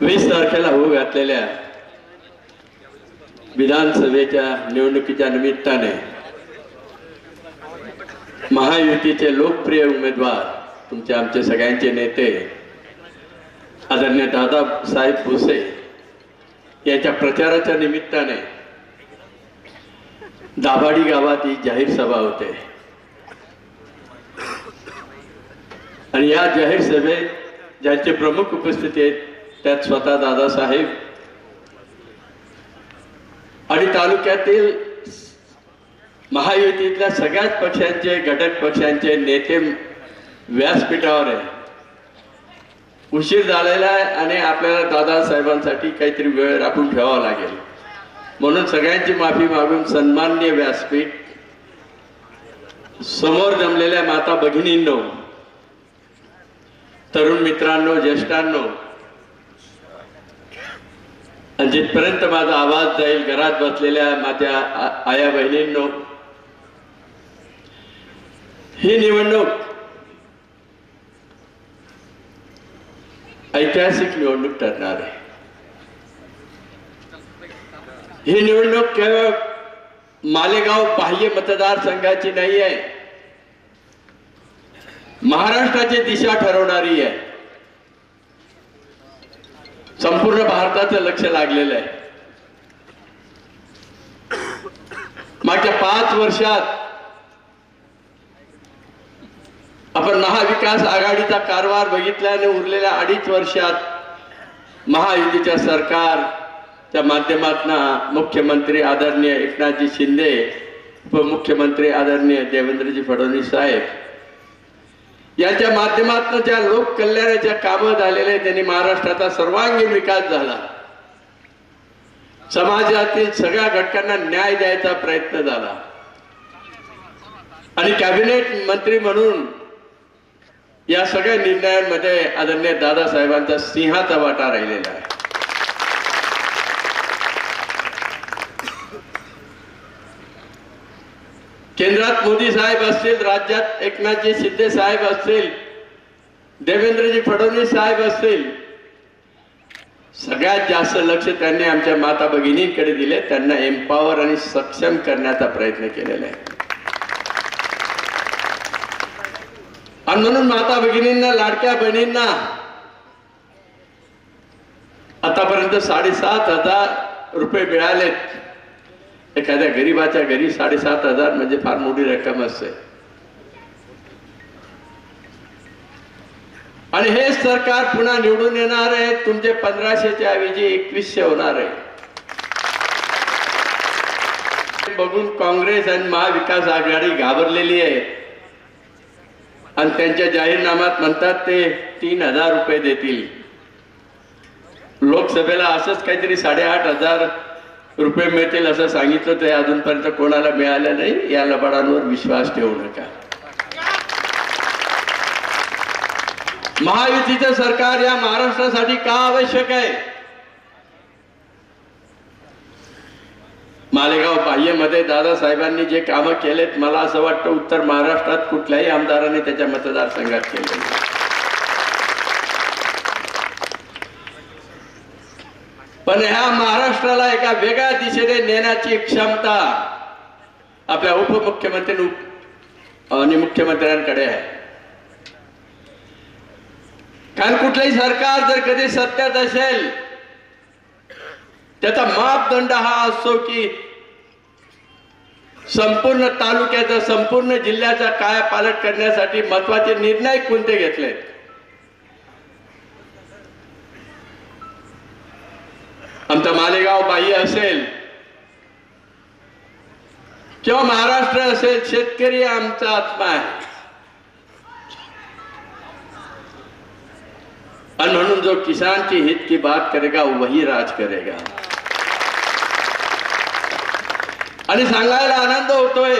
वीस तारखेला होऊ घातलेल्या विधानसभेच्या निवडणुकीच्या निमित्ताने महायुतीचे लोकप्रिय उमेदवार तुमचे आमचे सगळ्यांचे नेते आदरणीय दादासाहेब भुसे यांच्या प्रचाराच्या निमित्ताने दाभाडी गावात ही जाहीर सभा होते. आणि या जाहीर सभेत ज्यांचे प्रमुख उपस्थिती आहेत त्यात स्वतः दादासाहेब आणि तालुक्यातील महायुतीतल्या सगळ्याच पक्षांचे घटक पक्षांचे नेते व्यासपीठावर आहे. उशीर झालेला आहे आणि आपल्याला दादासाहेबांसाठी काहीतरी वेळ राखून ठेवावा लागेल. म्हणून सगळ्यांची माफी मागून सन्मान्य व्यासपीठ समोर जमलेल्या माता भगिनींनो तरुण मित्रांनो ज्येष्ठांनो आणि जिथपर्यंत माझा आवाज जाईल घरात बसलेल्या माझ्या आया बहिणींनो ही निवडणूक ऐतिहासिक निवडणूक ठरणार आहे. ही निवडणूक केवळ मालेगाव बाह्य मतदारसंघाची नाही आहे महाराष्ट्राची दिशा ठरवणारी आहे. संपूर्ण भारताचं लक्ष लागलेलं आहे. मागच्या पाच वर्षात आपण महाविकास आघाडीचा कारभार बघितल्याने उरलेल्या अडीच वर्षात महायुतीच्या सरकारच्या माध्यमातून मुख्यमंत्री आदरणीय एकनाथजी शिंदे उपमुख्यमंत्री आदरणीय देवेंद्रजी फडणवीस साहेब यांच्या माध्यमातून ज्या लोक कल्याणाच्या कामं झालेले त्यांनी महाराष्ट्राचा सर्वांगीण विकास झाला. समाजातील सगळ्या घटकांना न्याय द्यायचा प्रयत्न झाला. आणि कॅबिनेट मंत्री म्हणून या सगळ्या निर्णयांमध्ये आदरणीय दादासाहेबांचा सिंहाचा वाटा राहिलेला आहे. केंद्रात मोदी साहेब असतील राज्यात एकनाथजी शिंदे साहेब असतील देवेंद्रजी फडणवीस साहेब असतील सगळ्यात जास्त लक्ष त्यांनी आमच्या माता भगिनींकडे दिले. त्यांना एम्पॉवर आणि सक्षम करण्याचा प्रयत्न केलेला आहे. आणि म्हणून माता भगिनींना लाडक्या बहिणींना आतापर्यंत साडेसात हजार रुपये मिळालेत. एखाद्या गरीबाच्या घरी साडेसात हजार म्हणजे फार मोठी रक्कम असते. आणि हे सरकार पुन्हा निवडून येणार आहे तुमचे पंधराशेच्या ऐवजी एकवीसशे होणार आहे. बघून काँग्रेस आणि महाविकास आघाडी घाबरलेली आहे. आणि त्यांच्या जाहीरनाम्यात म्हणतात ते तीन हजार रुपये देतील. लोकसभेला असंच काहीतरी साडेआठ हजार रुपये मिळतील असं सांगितलं ते अजूनपर्यंत कोणाला मिळालं नाही. या लबाडांवर विश्वास ठेवू नका. महायुतीचं सरकार या महाराष्ट्रासाठी का आवश्यक आहे? मालेगाव बाह्यमध्ये दादासाहेबांनी जे कामं केलेत मला असं वाटतं उत्तर महाराष्ट्रात कुठल्याही आमदाराने त्याच्या मतदारसंघात केले पण ह्या महाराष्ट्राला एका वेगळ्या दिशेने नेण्याची क्षमता आपल्या उपमुख्यमंत्री आणि मुख्यमंत्र्यांकडे आहे. कारण कुठलंही सरकार जर कधी सत्यात असेल त्याचा मापदंड हा असतो की संपूर्ण तालुक्याचा संपूर्ण जिल्ह्याचा कायापालट करण्यासाठी महत्त्वाचे निर्णय कोणते घेतले आमचा मालेगाव बाह्य असेल किंवा महाराष्ट्र असेल शेतकरी आमचा आत्मा आहे. और म्हणून जो किसान की हित की बात करेगा वही राज करेगा. आणि सांगायला आनंद होतोय.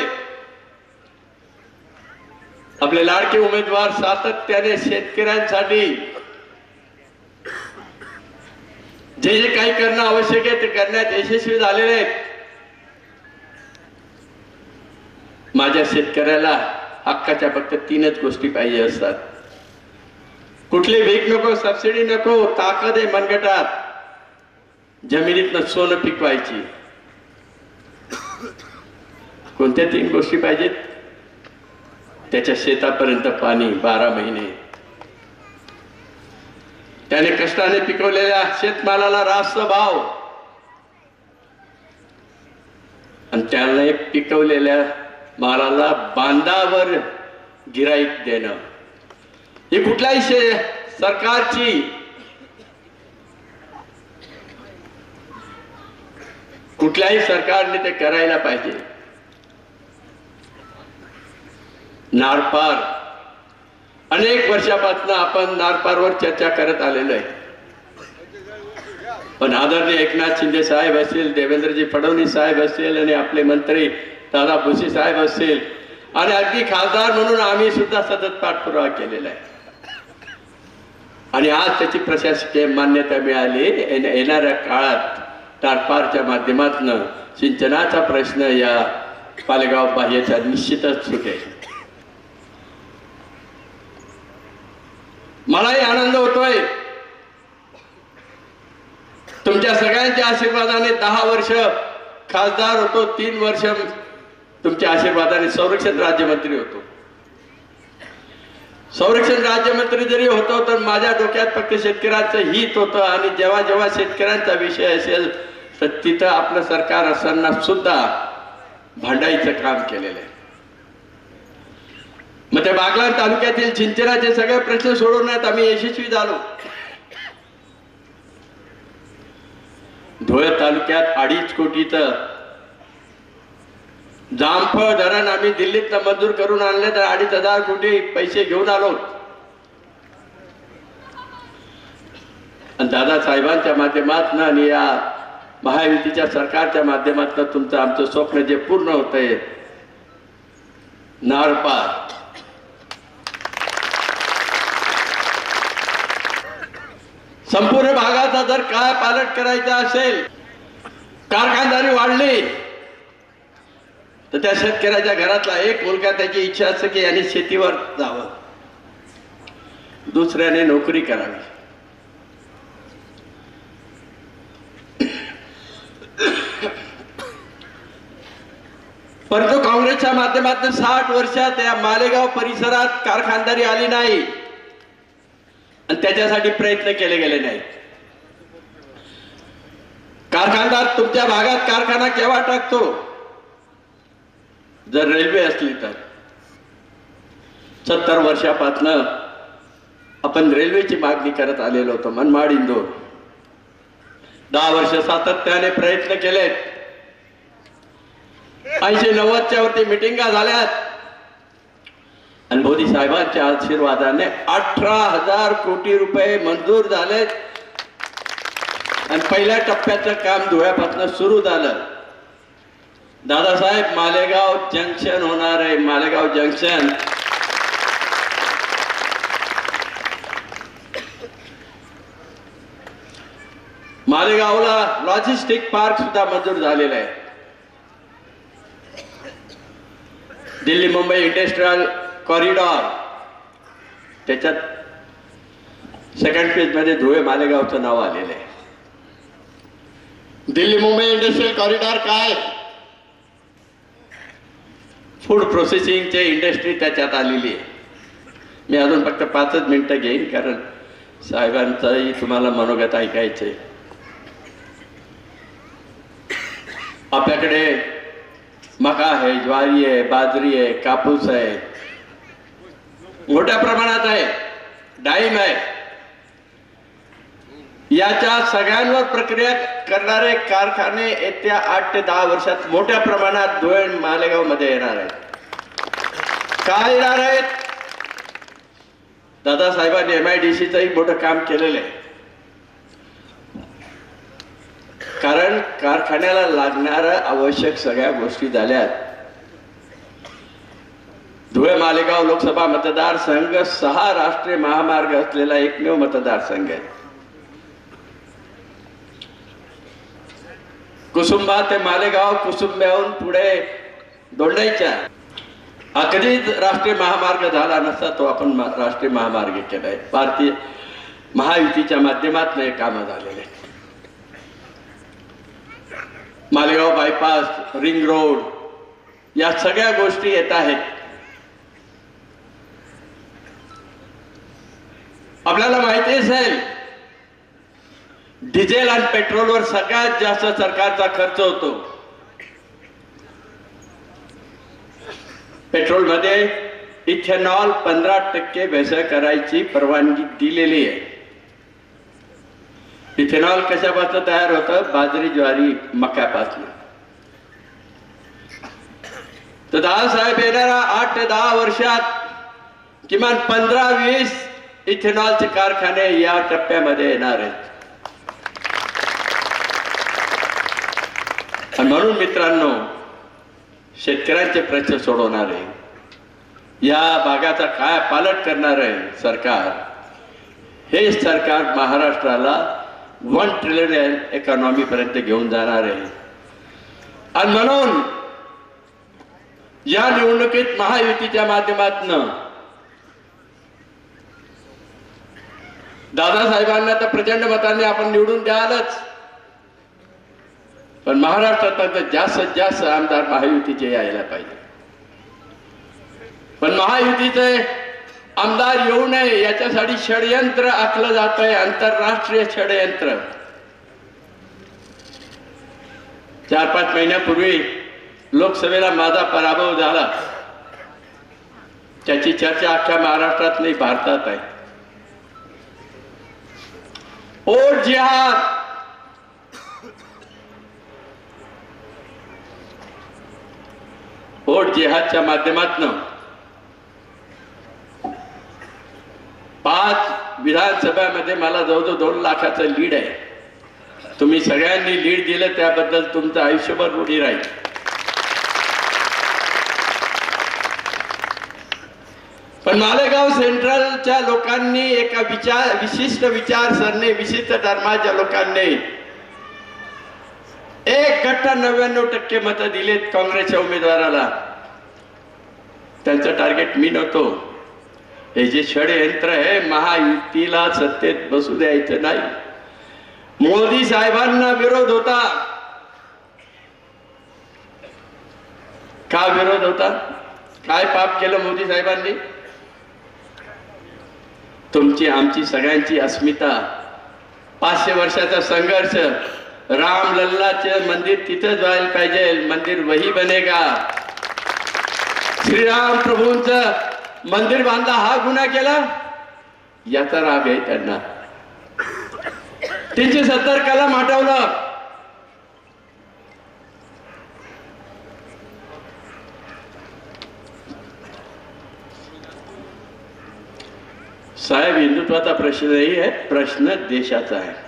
आपले लाडके उमेदवार सातत्याने शेतकऱ्यांसाठी जे जे काही करणं आवश्यक आहे ते करण्यात यशस्वी झालेले आहेत. माझ्या शेतकऱ्याला हक्काच्या फक्त तीनच गोष्टी पाहिजे असतात. कुठले भीक नको सबसिडी नको ताकद आहे मनगटात. जमिनीतनं सोनं पिकवायची. कोणत्या तीन गोष्टी पाहिजेत? त्याच्या शेतापर्यंत पाणी बारा महिने. त्याने कष्टाने पिकवलेल्या शेतमालाला रास्त भाव. आणि त्याने पिकवलेल्या मालाला बांधावर गिराईक देणं. ही कुठल्याही सरकारची कुठल्याही सरकारने ते करायला पाहिजे. नारपार. अनेक वर्षापासून आपण नारपारवर चर्चा करत आलेलो आहे. पण आदरणीय एकनाथ शिंदे साहेब असतील देवेंद्रजी फडणवीस साहेब असतील आणि आपले मंत्री दादा भुसे साहेब असतील. आणि अगदी खासदार म्हणून आम्ही सुद्धा सतत पाठपुरावा केलेला आहे. आणि आज त्याची प्रशासकीय मान्यता मिळाली. येणाऱ्या काळात टारपारच्या माध्यमातून सिंचनाचा प्रश्न या पालेगाव बाह्यचा निश्चितच सुटेल मलाही आनंद होतोय. तुमच्या सगळ्यांच्या आशीर्वादाने दहा वर्ष खासदार होतो तीन वर्ष तुमच्या आशीर्वादाने संरक्षण राज्यमंत्री होतो. संरक्षण राज्यमंत्री जरी होतो तर माझ्या डोक्यात फक्त शेतकऱ्यांचं हित होतं आणि जेव्हा जेव्हा शेतकऱ्यांचा विषय असेल तर तिथं आपलं सरकार असताना सुद्धा भांडायचं काम केलेलं आहे. मग ते बागलाण तालुक्यातील सिंचनाचे सगळे प्रश्न सोडवण्यात आम्ही यशस्वी झालो. धुळे तालुक्यात अडीच कोटीचं जामफळ धरण आम्ही दिल्लीत मंजूर करून आणले तर अडीच हजार कोटी पैसे घेऊन आलो. आणि दादासाहेबांच्या माध्यमातून आणि या महायुतीच्या सरकारच्या माध्यमातून तुमचं आमचं स्वप्न जे पूर्ण होत आहे नारपार संपूर्ण भागाचा जर काय पालट करायचा असेल कारखानदारी वाढली. तर त्या शेतकऱ्याच्या घरातला एक मुलगा त्याची इच्छा असते की याने शेतीवर जावं. दुसऱ्याने नोकरी करावी. परंतु काँग्रेसच्या माध्यमातून साठ वर्षात या मालेगाव परिसरात कारखानदारी आली नाही. आणि त्याच्यासाठी प्रयत्न केले गेले नाहीत. कारखानदार तुमच्या भागात कारखाना केव्हा टाकतो? जर रेल्वे असली तर. सत्तर वर्षापासनं आपण रेल्वेची मागणी करत आलेलो होतो मनमाड इंदोर. दहा वर्ष सातत्याने प्रयत्न केलेत. ऐंशी नव्वदच्या वरती मिटिंगा झाल्यात. आणि मोदी साहेबांच्या आशीर्वादाने अठरा हजार कोटी रुपये मंजूर झालेत. आणि पहिल्या टप्प्याचं काम धुळ्यापासून सुरू झालं. दादासाहेब मालेगाव जंक्शन होणार आहे मालेगाव जंक्शन. मालेगावला लॉजिस्टिक पार्क सुद्धा मंजूर झालेला आहे. दिल्ली मुंबई इंडस्ट्रियल कॉरिडॉर त्याच्यात सेकंड फेजमध्ये धुळे मालेगावचं नाव आलेलं आहे. दिल्ली मुंबई इंडस्ट्रियल कॉरिडॉर काय? फूड प्रोसेसिंगचे इंडस्ट्री त्याच्यात आलेली आहे. मी अजून फक्त पाचच मिनिटं घेईन कारण साहेबांचंही तुम्हाला मनोगत ऐकायचंय आपल्याकडे मका आहे ज्वारी आहे बाजरी आहे कापूस आहे. मोठ्या प्रमाणात आहे. डाळिंब आहे. याच्या सगळ्यांवर प्रक्रिया करणारे कारखाने येत्या आठ ते दहा वर्षात मोठ्या प्रमाणात धुळे मालेगावमध्ये येणार आहेत. काय येणार आहेत? दादासाहेबांनी एम आय डी सीचंही मोठं काम केलेलं आहे. कारण कारखान्याला लागणाऱ्या आवश्यक सगळ्या गोष्टी झाल्यात धुळे मालेगाव लोकसभा मतदारसंघ सहा राष्ट्रीय महामार्ग असलेला एकमेव मतदारसंघ आहे. कुसुंबा ते मालेगाव कुसुंब्याहून पुढे दोंडायच्या हा कधीच राष्ट्रीय महामार्ग झाला नसता तो आपण राष्ट्रीय महामार्ग केलाय. भारतीय महायुतीच्या माध्यमातून हे कामं झालेले आहेत. मालेगाव बायपास रिंग रोड या सगळ्या गोष्टी येत आहेत. आपल्याला माहिती असेल डिझेल आणि पेट्रोलवर सगळ्यात जास्त सरकारचा खर्च होतो. पेट्रोलमध्ये इथेनॉल पंधरा टक्के भेसळ करायची परवानगी दिलेली आहे. इथेनॉल कशापासून तयार होतं? बाजरी ज्वारी मक्यापासून. तर दहा साहेब येणाऱ्या आठ ते दहा वर्षात किमान पंधरा वीस इथेनॉलचे कारखाने या टप्प्यामध्ये येणार आहेत. म्हणून मित्रांनो शेतकऱ्यांचे प्रश्न सोडवणार आहे या भागाचा काय पालट करणार आहे सरकार हे सरकार महाराष्ट्राला वन ट्रिलियन इकॉनॉमी पर्यंत घेऊन जाणार आहे. आणि म्हणून या निवडणुकीत महायुतीच्या माध्यमातून दादासाहेबांना तर प्रचंड मतांनी आपण निवडून द्यालच. पण महाराष्ट्रात आता जास्तीत जास्त आमदार महायुतीचे यायला पाहिजे. पण महायुतीचे आमदार येऊ नये याच्यासाठी षडयंत्र आखलं जात आहे आंतरराष्ट्रीय षडयंत्र. चार पाच महिन्यापूर्वी लोकसभेला माझा पराभव झाला. त्याची चर्चा अख्ख्या महाराष्ट्रात नाही भारतात आहे. ओ जिहाद! ओट जिहादच्या माध्यमातून पाच विधानसभामध्ये मला जवळजवळ दोन लाखाचं लीड आहे. तुम्ही सगळ्यांनी लीड दिलं त्याबद्दल तुमचं आयुष्यभर रुढी राहील. पण मालेगाव सेंट्रलच्या लोकांनी एका विचार विशिष्ट विचारसरणी विशिष्ट धर्माच्या लोकांनी एक गट्टा नव्याण्णव टक्के मतं दिलेत काँग्रेसच्या उमेदवाराला. त्यांचं टार्गेट मी नव्हतो. हे जे षडयंत्र आहे महायुतीला सत्तेत बसू द्यायचं नाही. मोदी साहेबांना विरोध होता. का विरोध होता? काय पाप केलं मोदी साहेबांनी? तुमची आमची सगळ्यांची अस्मिता. पाचशे वर्षाचा संघर्ष. राम लल्लाचे मंदिर तिथंच व्हायला पाहिजे मंदिर वही बनेगा. श्रीराम प्रभूंच मंदिर बांधला हा गुन्हा केला? याचा राग आहे त्यांना. तीनशे सत्तर कलम हटवलं. साहेब हिंदुत्वाचा प्रश्न नाही आहे प्रश्न देशाचा आहे.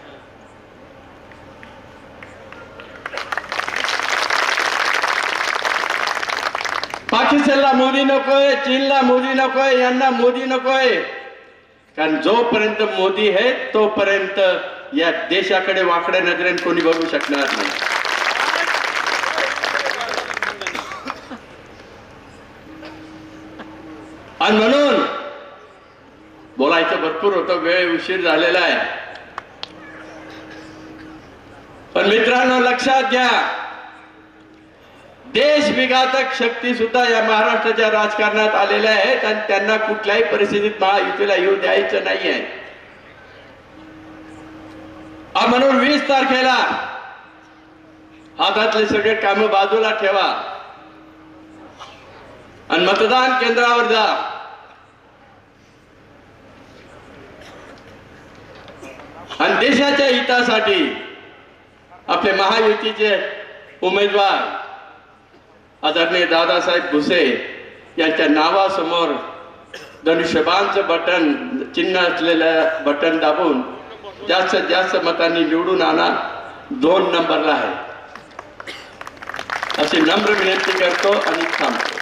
पाकिस्तानला मोदी नकोय चीनला मोदी नकोय यांना मोदी नकोय. कारण जोपर्यंत मोदी आहे तोपर्यंत या देशाकडे वाकड्या नजरेने कोणी बघू शकणार नाही. आणि म्हणून बोलायचं भरपूर होतं वेळ उशीर झालेला आहे. पण मित्रांनो लक्षात घ्या देश विघातक शक्ती सुद्धा या महाराष्ट्राच्या राजकारणात आलेल्या आहेत आणि त्यांना कुठल्याही परिस्थितीत महायुतीला येऊ द्यायचं नाहीये. आ म्हणून वीस तारखेला हातातले सगळे काम बाजूला ठेवा. आणि मतदान केंद्रावर जा. आणि देशाच्या हितासाठी आपले महायुतीचे उमेदवार आदरणीय दादासाहेब भुसे यांच्या नावासमोर धनुष्यबाणचं बटन चिन्ह असलेलं बटन दाबून जास्तीत जास्त मतांनी निवडून आणा. दोन नंबरला आहे. अशी नम्र विनंती करतो आणि थांबतो.